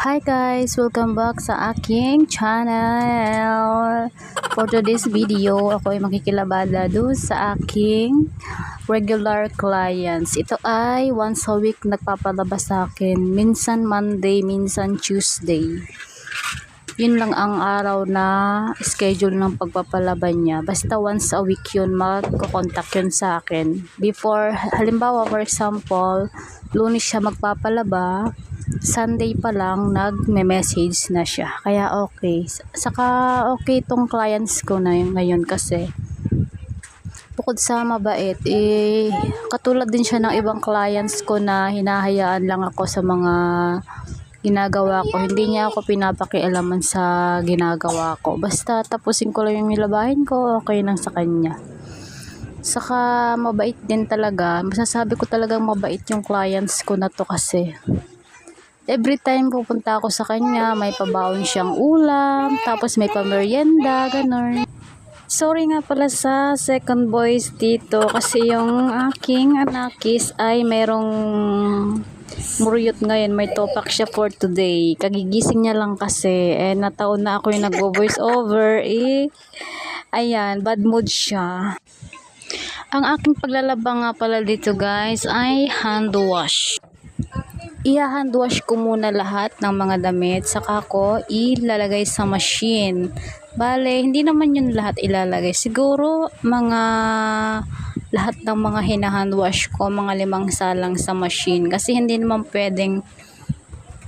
Hi guys! Welcome back sa aking channel! For today's video, ako ay makikilabada doon sa aking regular clients. Ito ay once a week nagpapalabas sa akin. Minsan Monday, minsan Tuesday. Yun lang ang araw na schedule ng pagpapalaban niya. Basta once a week yun, magkocontact yun sa akin. Before, halimbawa for example, lunes siya magpapalaba, Sunday pa lang nagme-message na siya. Kaya okay. Saka okay itong clients ko na ngayon kasi bukod sa mabait, eh, katulad din siya ng ibang clients ko na hinahayaan lang ako sa mga ginagawa ko. Hindi niya ako pinapakialaman sa ginagawa ko. Basta tapusin ko lang yung nilabahin ko, okay lang sa kanya. Saka mabait din talaga. Masasabi ko talagang mabait yung clients ko na to kasi every time pupunta ako sa kanya, may pabaon siyang ulam, tapos may pamerienda, ganun. Sorry nga pala sa second voice dito kasi yung aking anakis ay merong muriyot ngayon. May topak siya for today. Kagigising niya lang kasi. Eh, nataon na ako yung nagvo-voice over. Eh, ayan, bad mood siya. Ang aking paglalaba nga pala dito guys ay hand wash i-hand wash ko muna lahat ng mga damit saka ko ilalagay sa machine. Bale, hindi naman yun lahat ilalagay. Siguro mga lahat ng mga hinahand wash ko, mga limang salang sa machine. Kasi hindi naman pwedeng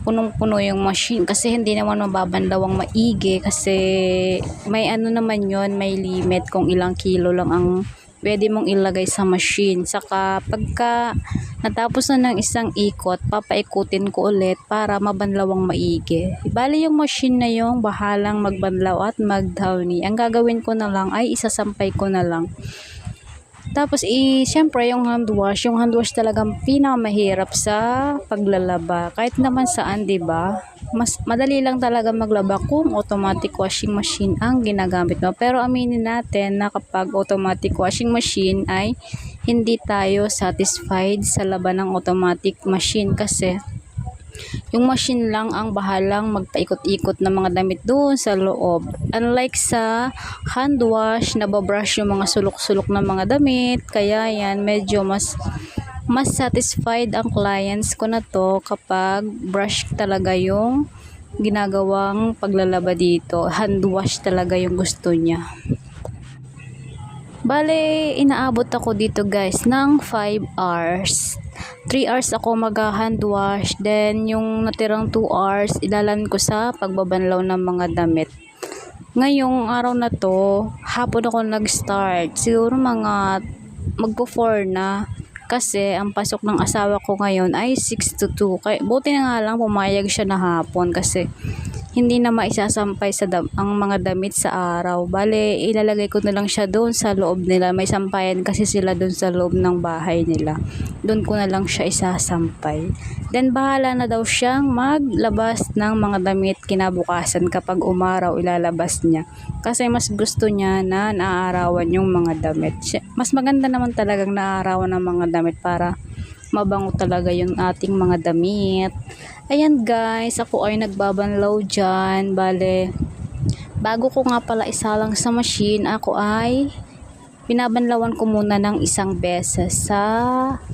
punong-puno yung machine kasi hindi naman mababanlawang maigi kasi may ano naman yon may limit kung ilang kilo lang ang pwede mong ilagay sa machine. Saka pagka natapos na ng isang ikot, papaikutin ko ulit para mabanlawang maigi. Bali yung machine na yung bahalang magbanlaw at magdowny. Ang gagawin ko na lang ay isasampay ko na lang. Tapos, i, syempre, yung hand wash. Yung hand wash talagang pinakamahirap sa paglalaba. Kahit naman saan, ba? Mas madali lang talaga maglaba kung automatic washing machine ang ginagamit mo. Pero aminin natin na kapag automatic washing machine ay hindi tayo satisfied sa laban ng automatic machine kasi yung machine lang ang bahalang magpaikot-ikot ng mga damit doon sa loob. Unlike sa hand wash, nababrush yung mga sulok-sulok ng mga damit. Kaya yan, medyo mas mas satisfied ang clients ko na to kapag brush talaga yung ginagawang paglalaba dito. Hand wash talaga yung gusto niya. Bale, inaabot ako dito guys ng 5 hours. 3 hours ako mag-hand wash. Then, yung natirang 2 hours, ilalan ko sa pagbabanlaw ng mga damit. Ngayong araw na to, hapon ako nag-start. Siguro mga magpo 4 na. Kasi, ang pasok ng asawa ko ngayon ay 6 to 2. Kaya, buti na nga lang pumayag siya na hapon kasi hindi na maisasampay sa dam- ang mga damit sa araw. Bale, ilalagay ko na lang siya doon sa loob nila. May sampayan kasi sila doon sa loob ng bahay nila. Doon ko na lang siya isasampay. Then, bahala na daw siyang maglabas ng mga damit kinabukasan kapag umaraw ilalabas niya. Kasi mas gusto niya na naaarawan yung mga damit. Mas maganda naman talagang naaarawan ng mga damit para mabango talaga yung ating mga damit. Ayan guys, ako ay nagbabanlaw dyan. Bale, bago ko nga pala isalang sa machine, ako ay binabanlawan ko muna ng isang beses sa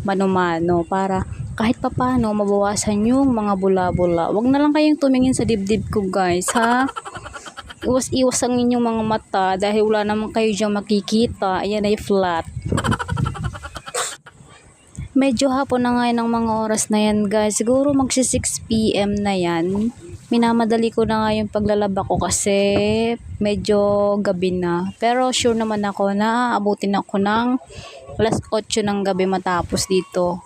mano-mano para kahit papano mabawasan yung mga bula-bula. Huwag na lang kayong tumingin sa dibdib ko guys ha. Iwas-iwas ang inyong mga mata dahil wala naman kayo dyan makikita. Ayan ay flat. Medyo hapon na ngayon ang mga oras na yan guys. Siguro magsi 6pm na yan. Minamadali ko na nga yung paglalaba ko kasi medyo gabi na. Pero sure naman ako na abutin ako ng alas 8 ng gabi matapos dito.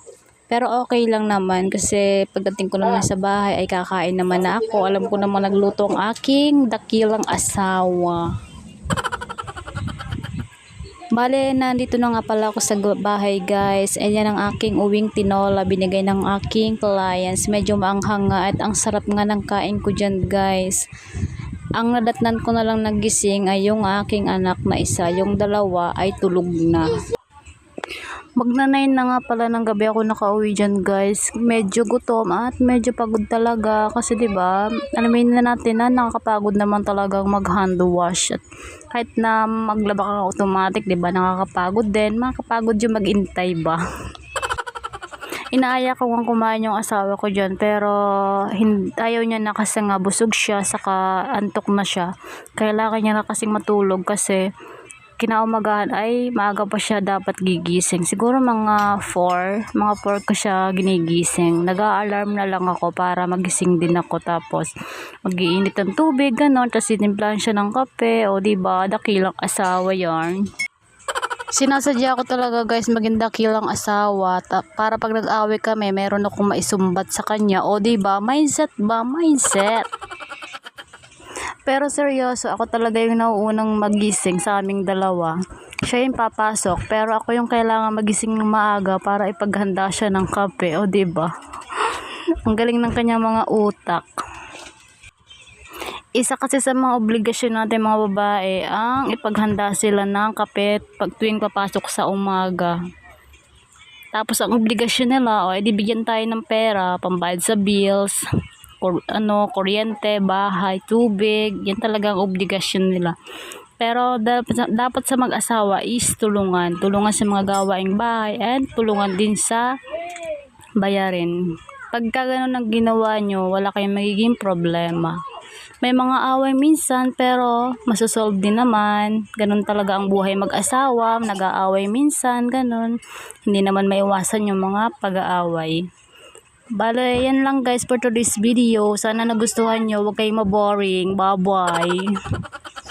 Pero okay lang naman kasi pagdating ko naman sa bahay ay kakain naman na ako. Alam ko naman nagluto ang aking dakilang asawa. Bale, nandito na nga pala ako sa bahay guys. Ayan ang aking uwing tinola binigay ng aking clients. Medyo maanghang nga at ang sarap nga ng kain ko dyan guys. Ang nadatnan ko na lang nagising ay yung aking anak na isa. Yung dalawa ay tulog na. Magnanayin na nga pala ng gabi ako nakauwi dyan guys. Medyo gutom at medyo pagod talaga. Kasi 'di ba alamin na natin na nakakapagod naman talagang mag hand wash. At kahit na maglaba ka automatic 'di ba nakakapagod din. Makakapagod yung magintay ba. Inaaya ko nga kumain yung asawa ko dyan pero hin- ayaw niya na kasi nga busog siya saka antok na siya. Kailangan niya na kasing matulog kasi kinaumagahan ay maaga pa siya dapat gigising. Siguro mga 4, mga 4 ko siya ginigising. Nag-a-alarm na lang ako para magising din ako tapos mag-iinit ng tubig, ganon. Tapos tinimplahan siya ng kape, o diba, dakilang asawa yarn. Sinasadya ko talaga guys maging dakilang asawa ta- para pag nag-away kami meron akong maisumbat sa kanya o diba mindset ba mindset pero seryoso ako talaga yung nauunang magising sa aming dalawa. Siya yung papasok pero ako yung kailangan magising ng maaga para ipaghanda siya ng kape o diba? Ang galing ng kanyang mga utak. Isa kasi sa mga obligasyon natin mga babae ang ipaghanda sila ng kape pag tuwing papasok sa umaga. Tapos ang obligasyon nila, o edi bigyan tayo ng pera, pambayad sa bills, kur, ano, kuryente, bahay, tubig, yan talaga ang obligasyon nila. Pero dapat, dapat sa mag-asawa is tulungan. Tulungan sa mga gawaing bahay and tulungan din sa bayarin. Pagka ganun ang ginawa nyo, wala kayong magiging problema. May mga away minsan pero masosolve din naman. Ganun talaga ang buhay mag-asawa, nag-aaway minsan, ganun. Hindi naman maiwasan yung mga pag-aaway. Bale, yan lang guys for today's video. Sana nagustuhan nyo. Huwag kayong maboring. Bye-bye.